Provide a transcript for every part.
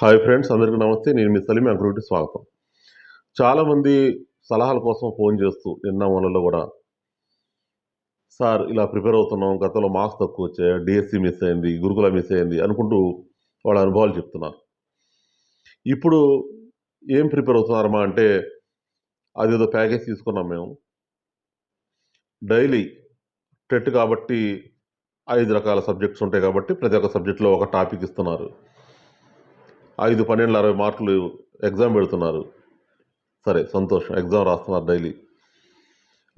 Hi friends అందరికీ నమస్తే. నేను మీ సలీం అగ్రోటి స్వాగతం. చాలామంది సలహాల కోసం ఫోన్ చేస్తూ నిన్న మనలో కూడా సార్ ఇలా ప్రిపేర్ అవుతున్నాం గతంలో మార్క్స్ తక్కువ వచ్చాయి డిఎస్సి మిస్ అయింది గురుకుల మిస్ అయింది అనుకుంటూ వాళ్ళ అనుభవాలు చెప్తున్నారు. ఇప్పుడు ఏం ప్రిపేర్ అవుతున్నారమ్మా అంటే అదేదో ప్యాకేజ్ తీసుకున్నాం మేము. డైలీ టెట్ కాబట్టి ఐదు రకాల సబ్జెక్ట్స్ ఉంటాయి కాబట్టి ప్రతి ఒక్క సబ్జెక్ట్లో ఒక టాపిక్ ఇస్తున్నారు. ఐదు పన్నెండు అరవై మార్కులు ఎగ్జామ్ పెడుతున్నారు. సరే సంతోషం. ఎగ్జామ్ రాస్తున్నారు డైలీ.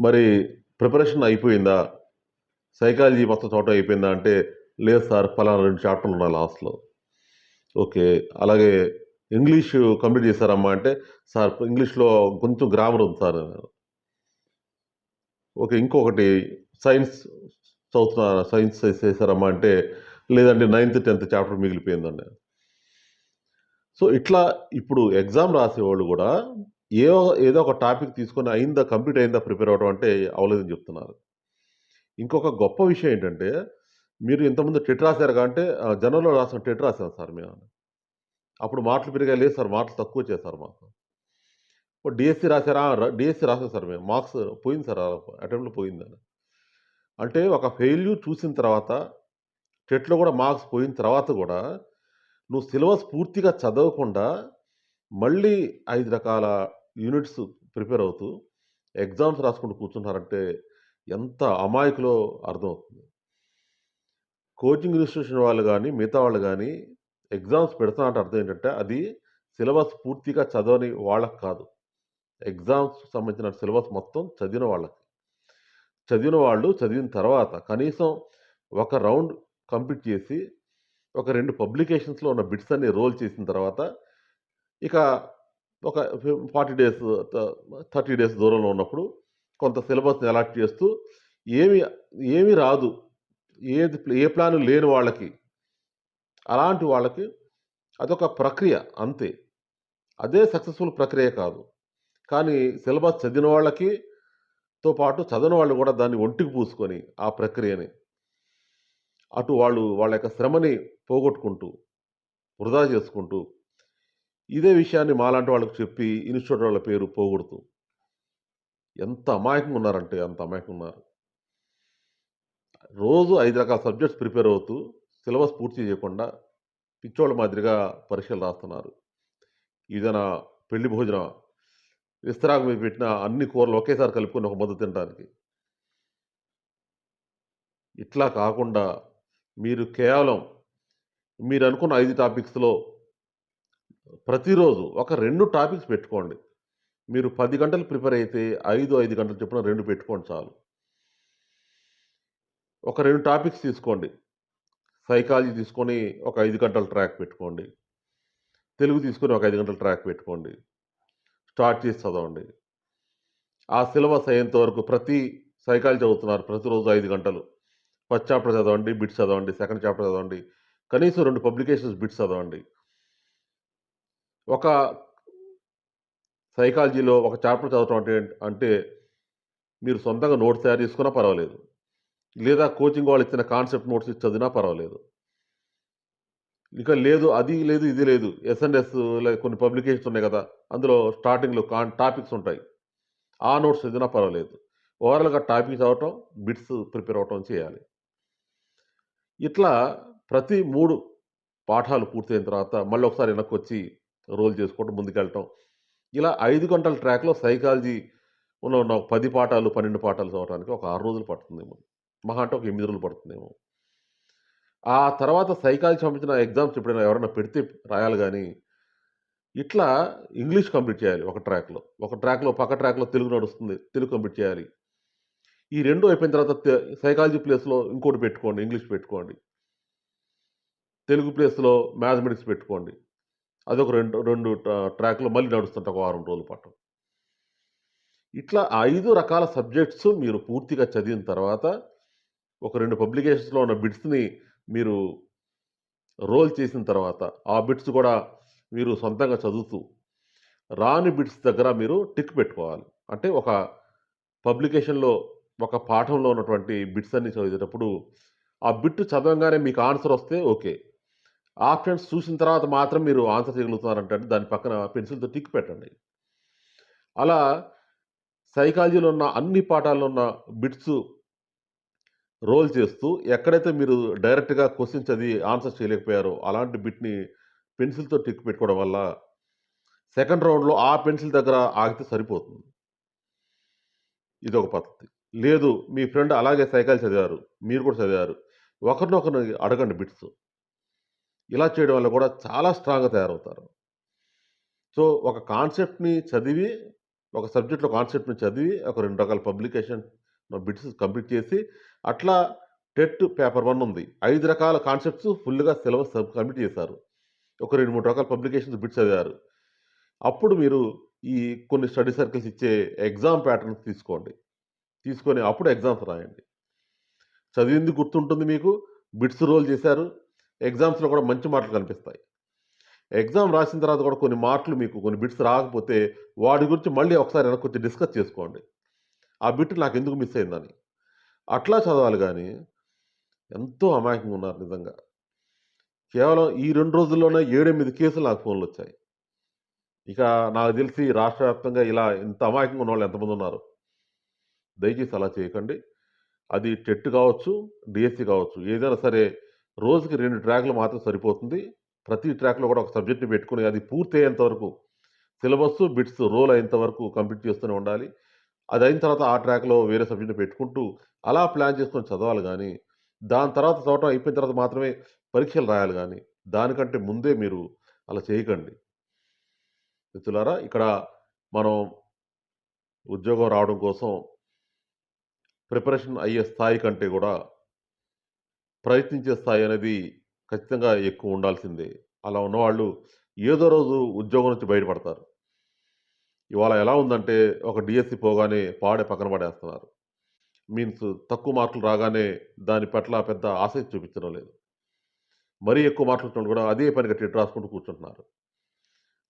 మరి ప్రిపరేషన్ అయిపోయిందా? సైకాలజీ మొత్తం చోట అయిపోయిందా అంటే లేదు సార్ ఫలానా రెండు చాప్టర్లు ఉన్నాయి లాస్ట్లో. ఓకే. అలాగే ఇంగ్లీష్ కంప్లీట్ చేశారమ్మా అంటే సార్ ఇంగ్లీష్లో కొంచెం గ్రామర్ ఉంది సార్. ఓకే ఇంకొకటి సైన్స్ చదువుతున్నా సైన్స్ చేశారమ్మా అంటే లేదంటే నైన్త్ టెన్త్ చాప్టర్ మిగిలిపోయిందండి. సో ఇట్లా ఇప్పుడు ఎగ్జామ్ రాసేవాళ్ళు కూడా ఏ ఏదో ఒక టాపిక్ తీసుకొని అయిందా కంప్లీట్ అయిందా ప్రిపేర్ అవ్వడం అంటే అవ్వలేదని చెప్తున్నారు. ఇంకొక గొప్ప విషయం ఏంటంటే మీరు ఇంతకుముందు టెట్ రాశారు అంటే జనరల్లో రాసిన టెట్ రాశాను సార్ మేము. అప్పుడు మాటలు పెరిగా లేదు సార్ మాటలు తక్కువ చేశారు సార్ మాకు. డిఎస్సి రాశారా? డిఎస్సి రాశాను సార్ మేము. మార్క్స్ పోయింది సార్ అటెంప్ట్లో పోయిందని అంటే ఒక ఫెయిల్యూర్ చూసిన తర్వాత టెట్లో కూడా మార్క్స్ పోయిన తర్వాత కూడా నువ్వు సిలబస్ పూర్తిగా చదవకుండా మళ్ళీ ఐదు రకాల యూనిట్స్ ప్రిపేర్ అవుతూ ఎగ్జామ్స్ రాసుకుంటూ కూర్చుంటారంటే ఎంత అమాయకులో అర్థమవుతుంది. కోచింగ్ ఇన్స్టిట్యూషన్ వాళ్ళు కానీ మిగతా వాళ్ళు కానీ ఎగ్జామ్స్ పెడుతున్నట్టు అర్థం ఏంటంటే అది సిలబస్ పూర్తిగా చదవని వాళ్ళకి కాదు. ఎగ్జామ్స్ సంబంధించిన సిలబస్ మొత్తం చదివిన వాళ్ళకి. చదివిన వాళ్ళు చదివిన తర్వాత కనీసం ఒక రౌండ్ కంప్లీట్ చేసి ఒక రెండు పబ్లికేషన్స్లో ఉన్న బిట్స్ అన్ని రోల్ చేసిన తర్వాత ఇక ఒక ఫార్టీ డేస్ థర్టీ డేస్ దూరంలో ఉన్నప్పుడు కొంత సిలబస్ని అలాట్ చేస్తూ ఏమి ఏమి రాదు. ఏది ఏ ప్లాన్ లేని వాళ్ళకి అలాంటి వాళ్ళకి అదొక ప్రక్రియ అంతే. అదే సక్సెస్ఫుల్ ప్రక్రియ కాదు. కానీ సిలబస్ చదివిన వాళ్ళకి తో పాటు చదివిన వాళ్ళు కూడా దాన్ని ఒంటికి పూసుకొని ఆ ప్రక్రియని అటు వాళ్ళు వాళ్ళ యొక్క శ్రమని పోగొట్టుకుంటూ వృధా చేసుకుంటూ ఇదే విషయాన్ని మాలాంటి వాళ్ళకి చెప్పి ఇన్స్టిట్యూట్ వాళ్ళ పేరు పోగొడుతూ ఎంత అమాయకంగా ఉన్నారంటే అంత అమాయకంగా ఉన్నారు. రోజు ఐదు రకాల సబ్జెక్ట్స్ ప్రిపేర్ అవుతూ సిలబస్ పూర్తి చేయకుండా పిచ్చోళ్ళ మాదిరిగా పరీక్షలు రాస్తున్నారు. ఏదైనా పెళ్ళి భోజనం విస్తరాకు మీద పెట్టిన అన్ని కూరలు ఒకేసారి కలుపుకొని ఒక మద్దతు తినడానికి. ఇట్లా కాకుండా మీరు కేవలం మీరు అనుకున్న ఐదు టాపిక్స్లో ప్రతిరోజు ఒక రెండు టాపిక్స్ పెట్టుకోండి. మీరు పది గంటలు ప్రిపేర్ అయితే ఐదు ఐదు గంటలు చొప్పున రెండు పెట్టుకోండి చాలు. ఒక రెండు టాపిక్స్ తీసుకోండి. సైకాలజీ తీసుకొని ఒక ఐదు గంటల ట్రాక్ పెట్టుకోండి. తెలుగు తీసుకొని ఒక ఐదు గంటల ట్రాక్ పెట్టుకోండి. స్టార్ట్ చేసి చదవండి. ఆ సిలబస్ అయ్యేంత వరకు ప్రతి సైకాలజీ చదువుతున్నారు. ప్రతిరోజు ఐదు గంటలు. ఫస్ట్ చాప్టర్ చదవండి బిట్స్ చదవండి సెకండ్ చాప్టర్ చదవండి. కనీసం రెండు పబ్లికేషన్స్ బిట్స్ చదవండి. ఒక సైకాలజీలో ఒక చాప్టర్ చదవటం అంటే అంటే మీరు సొంతంగా నోట్స్ తయారు చేసుకున్నా పర్వాలేదు. లేదా కోచింగ్ వాళ్ళు ఇచ్చిన కాన్సెప్ట్ నోట్స్ ఇచ్చి చదివినా పర్వాలేదు. ఇంకా లేదు అది లేదు ఇది లేదు ఎస్ఎన్ఎస్ కొన్ని పబ్లికేషన్స్ ఉన్నాయి కదా అందులో స్టార్టింగ్లో కాన్ టాపిక్స్ ఉంటాయి. ఆ నోట్స్ చదివినా పర్వాలేదు. ఓవరాల్గా టాపిక్ చదవటం బిట్స్ ప్రిపేర్ అవ్వటం చేయాలి. ఇట్లా ప్రతి మూడు పాఠాలు పూర్తయిన తర్వాత మళ్ళీ ఒకసారి వెనక్కి వచ్చి రోల్ చేసుకోవటం ముందుకెళ్ళటం. ఇలా ఐదు గంటల ట్రాక్లో సైకాలజీ ఉన్న ఉన్న పది పాఠాలు పన్నెండు పాఠాలు చదవడానికి ఒక ఆరు రోజులు పడుతుందేమో. మహా అంటే ఒక ఎనిమిది రోజులు పడుతుందేమో. ఆ తర్వాత సైకాలజీ సంబంధించిన ఎగ్జామ్స్ ఎప్పుడైనా ఎవరైనా పెడితే రాయాలి కానీ ఇట్లా ఇంగ్లీష్ కంప్లీట్ చేయాలి ఒక ట్రాక్లో. ఒక ట్రాక్లో పక్క ట్రాక్లో తెలుగు నడుస్తుంది తెలుగు కంప్లీట్ చేయాలి. ఈ రెండు అయిపోయిన తర్వాత సైకాలజీ ప్లేస్లో ఇంకోటి పెట్టుకోండి ఇంగ్లీష్ పెట్టుకోండి. తెలుగు ప్లేస్లో మ్యాథమెటిక్స్ పెట్టుకోండి. అదొక రెండు రెండు ట్రాక్లో మళ్ళీ నడుస్తుంట ఒక వారం రోజుల పాటు. ఇట్లా ఐదు రకాల సబ్జెక్ట్స్ మీరు పూర్తిగా చదివిన తర్వాత ఒక రెండు పబ్లికేషన్స్లో ఉన్న బిట్స్ని మీరు రోల్ చేసిన తర్వాత ఆ బిట్స్ కూడా మీరు సొంతంగా చదువుతూ రాని బిట్స్ దగ్గర మీరు టిక్ పెట్టుకోవాలి. అంటే ఒక పబ్లికేషన్లో ఒక పాఠంలో ఉన్నటువంటి బిట్స్ అన్ని చదివేటప్పుడు ఆ బిట్ చదవగానే మీకు ఆన్సర్ వస్తే ఓకే. ఆప్షన్స్ చూసిన తర్వాత మాత్రం మీరు ఆన్సర్ చేయగలుగుతున్నారంటే దాని పక్కన పెన్సిల్‌తో టిక్ పెట్టండి. అలా సైకాలజీలో ఉన్న అన్ని పాఠాల్లో ఉన్న బిట్స్ రోల్ చేస్తూ ఎక్కడైతే మీరు డైరెక్ట్‌గా క్వశ్చన్స్ అది ఆన్సర్ చేయలేకపోయారో అలాంటి బిట్‌ని పెన్సిల్‌తో టిక్ పెట్టుకోవడం వల్ల సెకండ్ రౌండ్‌లో ఆ పెన్సిల్ దగ్గర ఆగితే సరిపోతుంది. ఇది ఒక పద్ధతి. లేదు మీ ఫ్రెండ్ అలాగే సైకాలజీ చదివారు. మీరు కూడా చదివారు. ఒకరినొకరిని అడగండి బిట్స్. ఇలా చేయడం వల్ల కూడా చాలా స్ట్రాంగ్‌గా తయారవుతారు. సో, ఒక కాన్సెప్ట్‌ని చదివి, ఒక సబ్జెక్ట్‌లో కాన్సెప్ట్‌ని చదివి, ఒక రెండు రకాల పబ్లికేషన్ బిట్స్ కంప్లీట్ చేసి, అట్లా టెట్ పేపర్ వన్ ఉంది. ఐదు రకాల కాన్సెప్ట్స్ ఫుల్‌గా సిలబస్ కంప్లీట్ చేశారు. ఒక 2, 3 రకాల పబ్లికేషన్స్ బిట్స్ చదివారు. అప్పుడు మీరు ఈ కొన్ని స్టడీ సర్కిల్స్ ఇచ్చే ఎగ్జామ్ ప్యాటర్న్స్ తీసుకోండి. తీసుకొని అప్పుడు ఎగ్జామ్స్ రాయండి. చదివింది గుర్తుంటుంది మీకు. బిట్స్ రోల్ చేశారు. ఎగ్జామ్స్‌లో కూడా మంచి మార్కులు కనిపిస్తాయి. ఎగ్జామ్ రాసిన తర్వాత కూడా కొన్ని మార్కులు మీకు కొన్ని బిట్స్ రాకపోతే వాడి గురించి మళ్ళీ ఒకసారి వెనక్కొచ్చి డిస్కస్ చేసుకోండి. ఆ బిట్ నాకెందుకు మిస్ అయిందని. అట్లా చదవాలి కానీ ఎంతో అమాయకంగా ఉన్నారు నిజంగా. కేవలం ఈ రెండు రోజుల్లోనే 7, 8 కేసులు నాకు ఫోన్లు వచ్చాయి ఇక నాకు తెలిసి రాష్ట్ర వ్యాప్తంగా ఇలా ఇంత అమాయకంగా ఉన్న వాళ్ళు ఎంతమంది ఉన్నారు దయచేసి అలా చేయకండి. అది టెట్ కావచ్చు, డిఎస్సి కావచ్చు. ఏదైనా సరే రోజుకి రెండు ట్రాక్‌లు మాత్రం సరిపోతుంది. ప్రతి ట్రాక్‌లో కూడా ఒక సబ్జెక్ట్‌ని పెట్టుకుని అది పూర్తయ్యేంత వరకు సిలబస్, బిట్స్ రోల్ అయ్యేంత వరకు కంప్లీట్ చేస్తూనే ఉండాలి. అది అయిన తర్వాత ఆ ట్రాక్‌లో వేరే సబ్జెక్ట్‌ని పెట్టుకుంటూ అలా ప్లాన్ చేసుకొని చదవాలి కానీ దాని తర్వాత చదవటం అయిపోయిన తర్వాత మాత్రమే పరీక్షలు రాయాలి కానీ దానికంటే ముందే మీరు అలా చేయకండి. మిత్రులారా ఇక్కడ మనం ఉద్యోగం రావడం కోసం ప్రిపరేషన్ అయ్యే స్థాయి కంటే కూడా ప్రయత్నించే స్థాయి అనేది ఖచ్చితంగా ఎక్కువ ఉండాల్సిందే. అలా ఉన్నవాళ్ళు ఏదో రోజు ఉద్యోగం నుంచి బయటపడతారు. ఇవాళ ఎలా ఉందంటే ఒక డిఎస్సి పోగానే పాడే పక్కన పడేస్తున్నారు. మీన్స్ తక్కువ మార్కులు రాగానే దాని పట్ల పెద్ద ఆసక్తి చూపించడం లేదు. మరీ ఎక్కువ మార్కులు కూడా అదే పనిగా టెట్ రాసుకుంటూ కూర్చుంటున్నారు.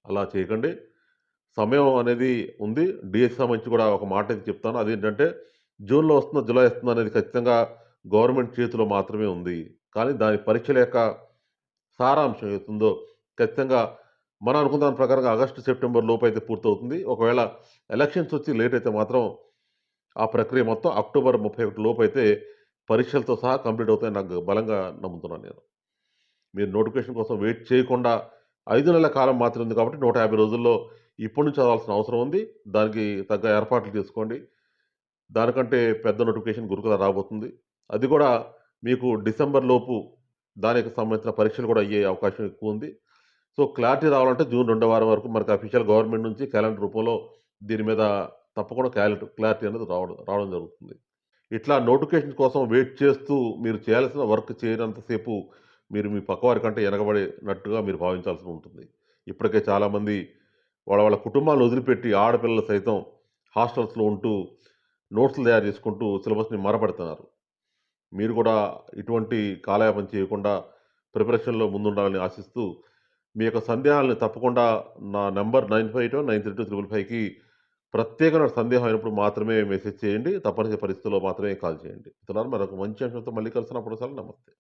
అలా చేయకండి. సమయం అనేది ఉంది. డిఎస్సి సంబంధించి కూడా ఒక మాట అయితే చెప్తాను. అదేంటంటే జూన్‌లో వస్తుందో జులై వస్తుందో అనేది ఖచ్చితంగా గవర్నమెంట్ చేతిలో మాత్రమే ఉంది. కానీ దాని పరీక్షల యొక్క సారాంశం ఏతుందో ఖచ్చితంగా మనం అనుకున్న దాని ప్రకారంగా ఆగస్టు, సెప్టెంబర్ అయితే పూర్తవుతుంది. ఒకవేళ ఎలక్షన్స్ వచ్చి లేట్ అయితే మాత్రం ఆ ప్రక్రియ మొత్తం అక్టోబర్ ముప్పై ఒకటి లోపు అయితే పరీక్షలతో సహా కంప్లీట్ అవుతాయని నాకు బలంగా నమ్ముతున్నాను నేను. మీరు నోటిఫికేషన్ కోసం వెయిట్ చేయకుండా ఐదు నెలల కాలం మాత్రమే ఉంది కాబట్టి 150 రోజుల్లో ఇప్పటి నుంచి చదవాల్సిన అవసరం ఉంది. దానికి తగ్గ ఏర్పాట్లు చేసుకోండి. దానికంటే పెద్ద నోటిఫికేషన్ గురుకుల రాబోతుంది. అది కూడా మీకు డిసెంబర్ లోపు దానికి సంబంధించిన పరీక్షలు కూడా అయ్యే అవకాశం ఎక్కువ ఉంది సో, క్లారిటీ రావాలంటే జూన్ రెండో వారం వరకు మనకు అఫీషియల్ గవర్నమెంట్ నుంచి క్యాలెండర్ రూపంలో దీని మీద తప్పకుండా క్యాలెండర్ క్లారిటీ అనేది రావడం రావడం జరుగుతుంది. ఇట్లా నోటిఫికేషన్ కోసం వెయిట్ చేస్తూ మీరు చేయాల్సిన వర్క్ చేయనంతసేపు మీరు మీ పక్కవారి కంటే వెనకబడినట్టుగా మీరు భావించాల్సి ఉంటుంది. ఇప్పటికే చాలామంది వాళ్ళ వాళ్ళ కుటుంబాలను వదిలిపెట్టి ఆడపిల్లలు సైతం హాస్టల్స్‌లో ఉంటూ నోట్స్‌లు తయారు చేసుకుంటూ సిలబస్‌ని మరపడుతున్నారు మీరు కూడా ఇటువంటి కాలయాపన చేయకుండా ప్రిపరేషన్‌లో ముందుండాలని ఆశిస్తూ మీ యొక్క సందేహాలను తప్పకుండా నా నంబర్ 95293255కి ప్రత్యేకమైన సందేహం అయినప్పుడు మాత్రమే మెసేజ్ చేయండి. తప్పనిసరి పరిస్థితుల్లో మాత్రమే కాల్ చేయండి. మిత్రులారా మరొక మంచి అంశంతో మళ్ళీ కలుసుకున్నప్పుడు సెలవు. నమస్తే.